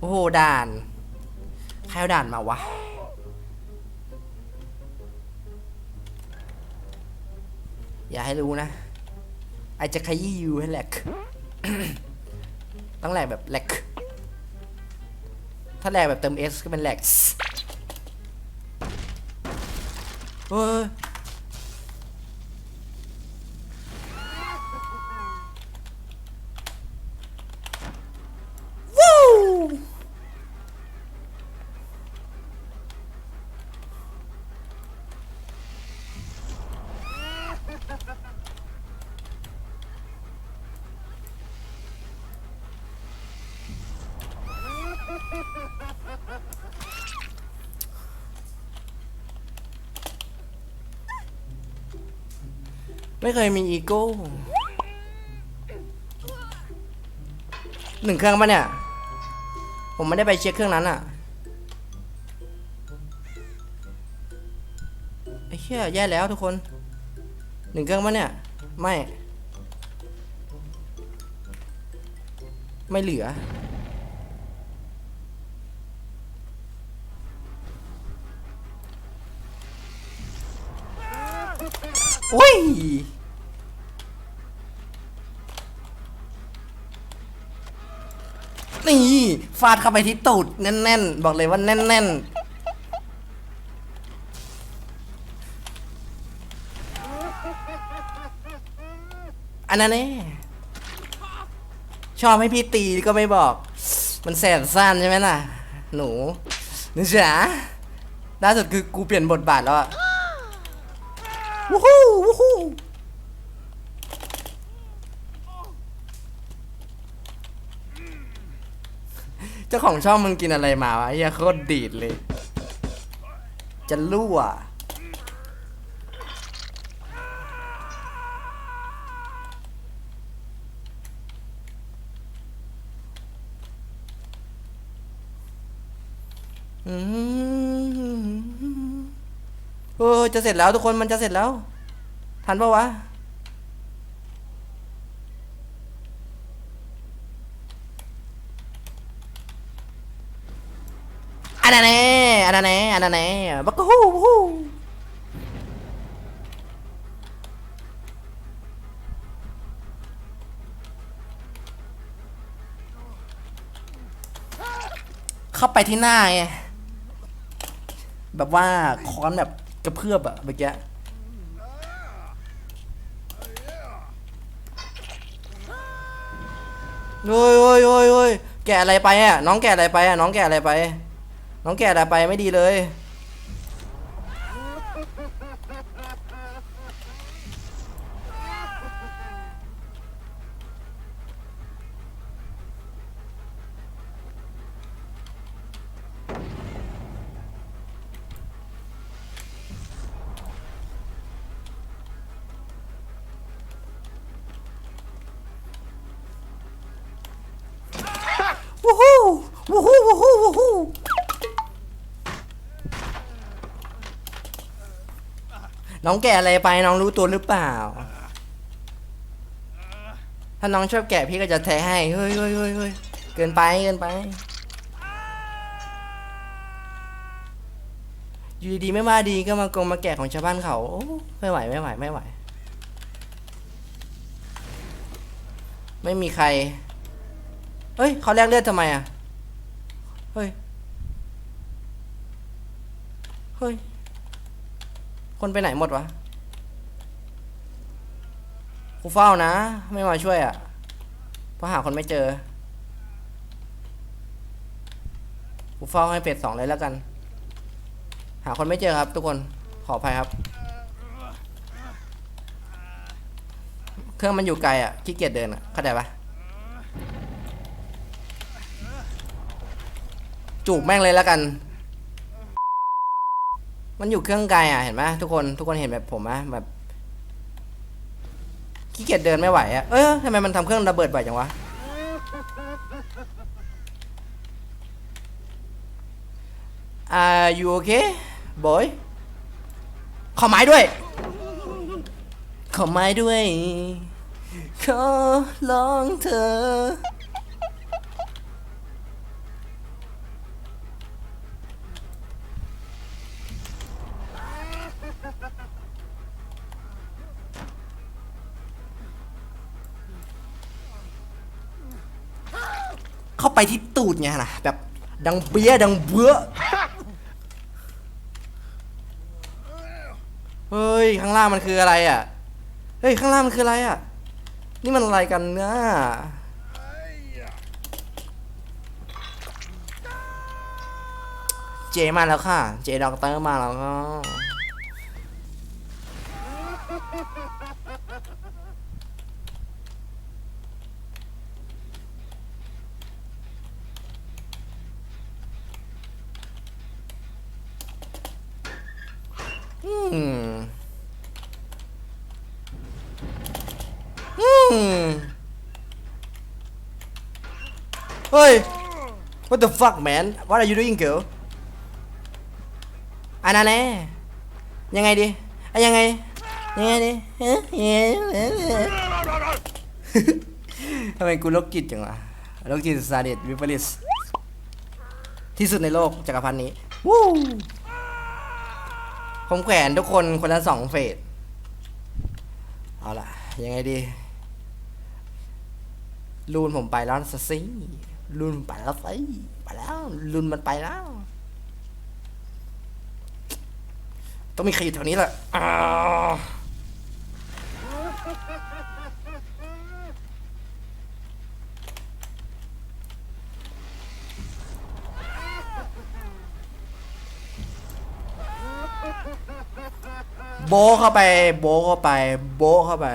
โอ้โหด่านใครเอาด่านมาวะอย่าให้รู้นะไอจะขยี้ยูให้แหลกต้องแหลกแบบแหลกถ้าแหลกแบบเติม S ก็เป็นแหลกเฮ้ย วู้ ไม่เคยมีอีโก้หนึ่งเครื่องปะเนี่ย ผมไม่ได้ไปเช็คเครื่องนั้นอะไอ้เหี้ยแย่แล้วทุกคนหนึ่งเครื่องปะเนี่ย ไม่ ไม่เหลือ อุ้ย นี่ฟาดเข้าไปที่ตูดแน่นๆ บอกเลยว่าแน่นๆ อันนั้นเน่ชอบให้พี่ตีก็ไม่บอก มันแสนสั้นใช่ไหมล่ะ หนูนึกจ๋าล่าสุดคือกูเปลี่ยนบทบาทแล้วอะ วู้ฮู้วู้ฮู้เจ้าของช่องมึงกินอะไรมาวะเฮียโคตรดีดเลย จะรั่วอืม โอ้ยจะเสร็จแล้วทุกคนมันจะเสร็จแล้ว ทันปะวะอันนั้นแน่อันนั้นแน่อันนั้นแน่บักกะฮู้ฮู้เข้าไปที่หน้าไงแบบว่าค้อนแบบ ระเพื่อบอะเมื่อกี้โอ้ยโอ้ยโอ้ยโอ้ยแกะอะไรไปอะน้องแกะอะไรไปอะน้องแกะอะไรไป น้องแกะอะไรไปไม่ดีเลย ฮู้น้องแกะอะไรไปน้องรู้ตัวหรือเปล่า ถ้าน้องชอบแกะพี่ก็จะแทะให้ เฮ้ยเฮ้ยเฮ้ยเฮ้ยเกินไปเกินไป อยู่ดีๆไม่มาดีก็มากงมาแกะของชาวบ้านเขาโอ้ไม่ไหวไม่ไหวไม่ไหว ไม่มีใครเฮ้ยเขาแลกเลือดทำไมอะ ฮ้ย เฮ้ย คนไปไหนหมดวะกูเฝ้านะ ไม่มาช่วยอะ เพราะหาคนไม่เจอ กูเฝ้าให้เป็ดสองเลยแล้วกัน หาคนไม่เจอครับทุกคน ขออภัยครับ เครื่องมันอยู่ไกลอะ ขี้เกียจเดินอะ เข้าใจปะ จูบแม่งเลยแล้วกัน มันอยู่เครื่องไกลอะเห็นไหมทุกคนทุกคนเห็นแบบผมไหมแบบขี้เกียจเดินไม่ไหวอะเออทำไมมันทำเครื่องระเบิดบ่อยจังวะอ่า you okay boy ขอไม้ด้วย ขอไม้ด้วย ขอลองเธอ เข้าไปที่ตูดไงนะแบบดังเบี้ยดังเบื้อเฮ้ยข้างล่างมันคืออะไรอะเฮ้ยข้างล่างมันคืออะไรอะ นี่มันอะไรกันเนี่ยเจมาแล้วค่ะ เจด็อกเตอร์มาแล้วก็อืม อืมเฮ้ย what the fuck man what are you doing girl อันนั้นแน่ยังไงดีอะยังไงยังไงดีฮะยังไงทำไมกูโรคจิตจังวะโรคจิตซาดิสวิปริสที่สุดในโลกจักรพันธ์นี้วู้ผมแขวนทุกคนคนละสองเฟสเอาล่ะ ยังไงดี ลูนผมไปแล้วสิลูนไปแล้วสิไปแล้วลูนมันไปแล้ว ต้องมีใครอยู่แถวนี้แหละอ้าวโบะเข้าไป โบะเข้าไป โบะเข้าไป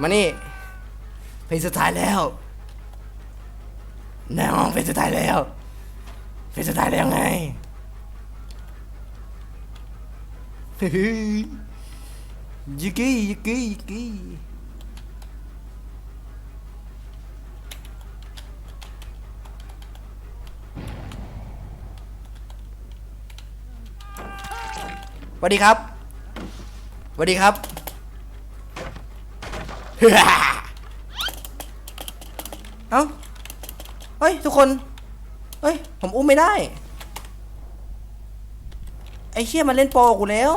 มานี่ เพลงสุดท้ายแล้วแน่นอนเพลงสุดท้ายแล้วเพลงสุดท้ายแล้วไงยิกี้ยิกี้ยิกี้สวัสดีครับสวัสดีครับ เอ้าเฮ้ยทุกคนเฮ้ยผมอุ้มไม่ได้ ไอ้เชี่ยมันเล่นโปรกูแล้ว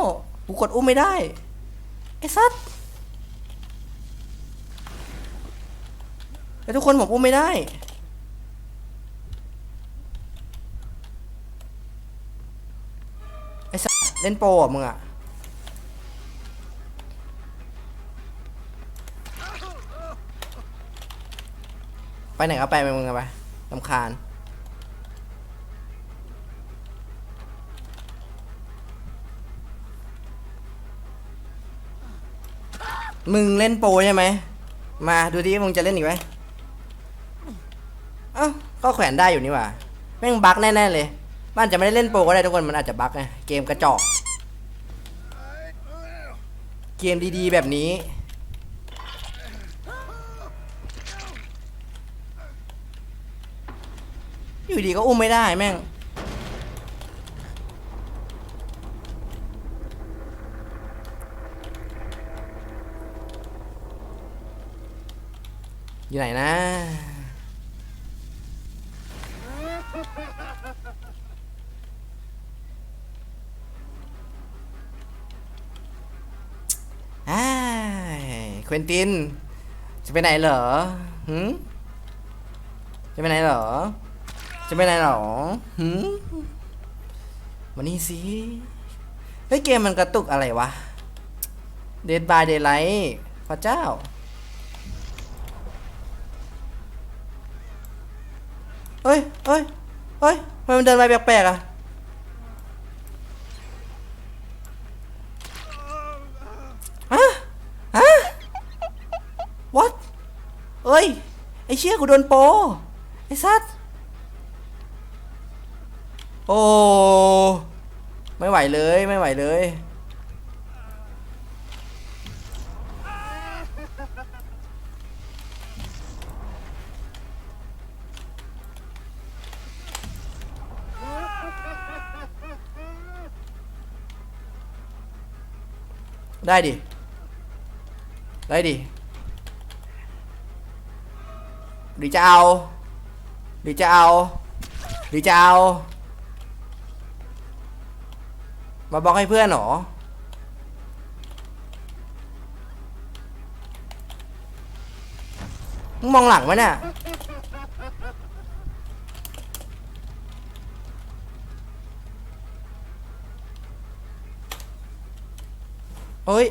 กูกดอุ้มไม่ได้ ไอ้ซัดไอ้ทุกคนผมอุ้มไม่ได้ไอ้ซัดเล่นโปรอะมึงอะ ไปไหนก็ไปไปมึงไปลำคาญมึงเล่นโปรใช่ไหม มาดูดิมึงจะเล่นอีกไหมเอ้าก็แขวนได้อยู่นี่ว่าแม่งบั๊กแน่ๆเลย มันอาจจะไม่ได้เล่นโปรก็ได้ทุกคน มันอาจจะบั๊กไง เกมกระจอก เกมดีๆแบบนี้ อยู่ดีก็อุ้มไม่ได้แม่ง อยู่ไหนนะอ้ยเควินติน จะไปไหนเหรอหืมจะไปไหนเหรอ จะไปไหนหรอหืมมานี่สิเฮ้ยเกมมันกระตุกอะไรวะ Dead by Daylight พระเจ้า เฮ้ยเฮ้ยเฮ้ยทำไมมันเดินไปแปลกๆอะฮะฮะ what เอ้ย ไอเชี่ยกูโดนโป ไอสัตว์ โอ้ ไม่ไหวเลยไม่ไหวเลย ได้ดิ ได้ดิ หรือจะเอา หรือจะเอา หรือจะเอา มาบล็อกให้เพื่อนหรอ มึงมองหลังไว้เนี่ย เฮ้ย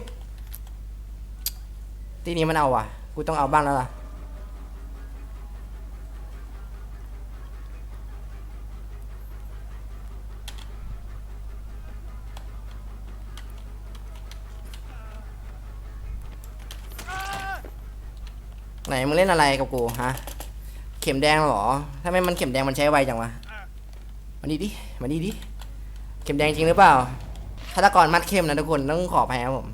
ทีนี้มันเอาวะกูต้องเอาบ้างแล้วล่ะ นมึงเล่นอะไรกับกูฮะ เข็มแดงเหรอทำไม่มันเข็มแดงมันใช้ไวจังวะมาดีดิมาดีดิเข็มแดงจริงหรือเปล่าฆาตกรมัดเข้มนะทุกคนต้องขออภัยครับผม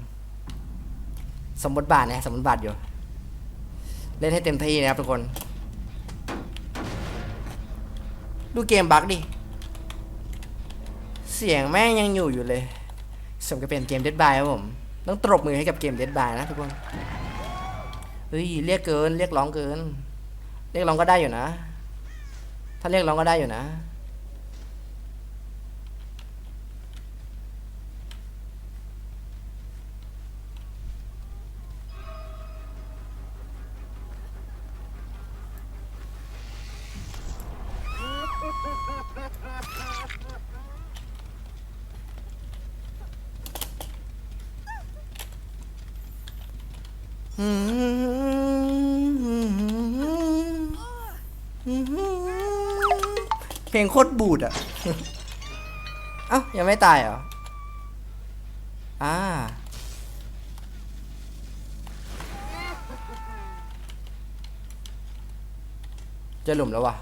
สมบทบาทนะสมบทบาทอยู่ เล่นให้เต็มที่นะครับทุกคน ดูเกมบักดิ เสียงแม่งยังอยู่อยู่เลย สมกับเป็นเกมเดดบายครับผม ต้องตบมือให้กับเกมเดดบายนะทุกคน เฮ้ยเรียกเกิน เรียกร้องเกิน เรียกร้องก็ได้อยู่นะ ถ้าเรียกร้องก็ได้อยู่นะ เพลงโคตรบูดอะ เอ้ายังไม่ตายเหรอ อ่า จะหลุมแล้ววะ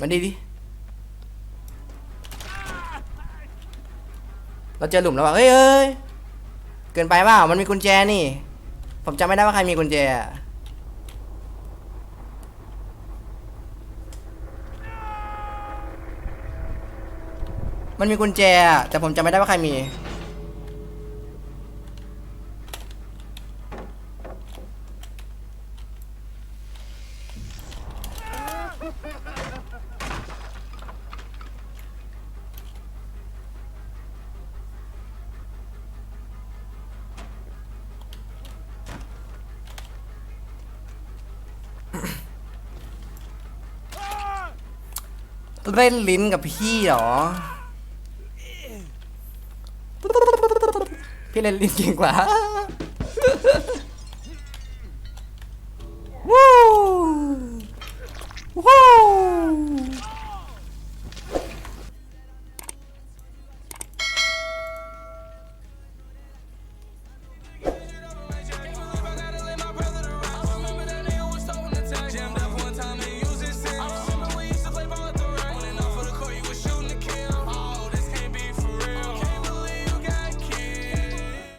มันดีดิ เราเจอหลุมแล้ววะเฮ้ยเอ้ย เกินไปเปล่า มันมีกุญแจนี่ ผมจำไม่ได้ว่าใครมีกุญแจ มันมีกุญแจ แต่ผมจำไม่ได้ว่าใครมี เล่นลิ้นกับพี่เหรอ พี่เล่นลินเก่งกว่า